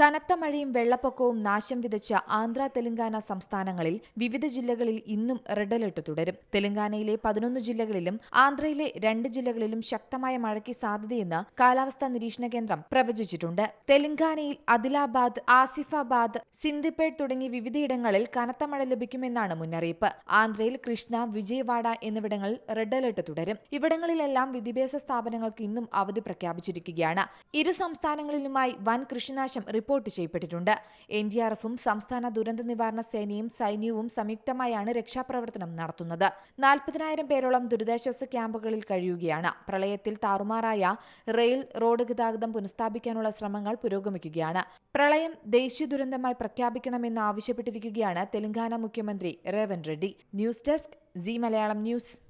കനത്ത മഴയും വെള്ളപ്പൊക്കവും നാശം വിതച്ച ആന്ധ്ര തെലങ്കാന സംസ്ഥാനങ്ങളിൽ വിവിധ ജില്ലകളിൽ ഇന്നും റെഡ് അലർട്ട് തുടരും. തെലങ്കാനയിലെ പതിനൊന്ന് ജില്ലകളിലും ആന്ധ്രയിലെ രണ്ട് ജില്ലകളിലും ശക്തമായ മഴയ്ക്ക് സാധ്യതയെന്ന് കാലാവസ്ഥാ നിരീക്ഷണ കേന്ദ്രം പ്രവചിച്ചിട്ടുണ്ട്. തെലങ്കാനയിൽ അദിലാബാദ് ആസിഫാബാദ് സിന്ദിപേട്ട് തുടങ്ങി വിവിധയിടങ്ങളിൽ കനത്ത മഴ ലഭിക്കുമെന്നാണ് മുന്നറിയിപ്പ്. ആന്ധ്രയിൽ കൃഷ്ണ വിജയവാഡ എന്നിവിടങ്ങളിൽ റെഡ് അലർട്ട് തുടരും. ഇവിടങ്ങളിലെല്ലാം വിദ്യാഭ്യാസ സ്ഥാപനങ്ങൾക്ക് ഇന്നും അവധി പ്രഖ്യാപിച്ചിരിക്കുകയാണ്. ഇരു സംസ്ഥാനങ്ങളിലുമായി വൻ കൃഷിനാശം റിപ്പോർട്ട് ചെയ്യപ്പെട്ടിട്ടുണ്ട്. എൻ ഡി സംസ്ഥാന ദുരന്ത നിവാരണ സേനയും സൈന്യവും സംയുക്തമായാണ് രക്ഷാപ്രവർത്തനം നടത്തുന്നത്. നാൽപ്പതിനായിരം പേരോളം ദുരിതാശ്വാസ ക്യാമ്പുകളിൽ കഴിയുകയാണ്. പ്രളയത്തിൽ താറുമാറായ റെയിൽ റോഡ് ഗതാഗതം പുനഃസ്ഥാപിക്കാനുള്ള ശ്രമങ്ങൾ പുരോഗമിക്കുകയാണ്. പ്രളയം ദേശീയ ദുരന്തമായി പ്രഖ്യാപിക്കണമെന്ന് ആവശ്യപ്പെട്ടിരിക്കുകയാണ് തെലങ്കാന മുഖ്യമന്ത്രി Revanth Reddy. News desk Zee Malayalam news.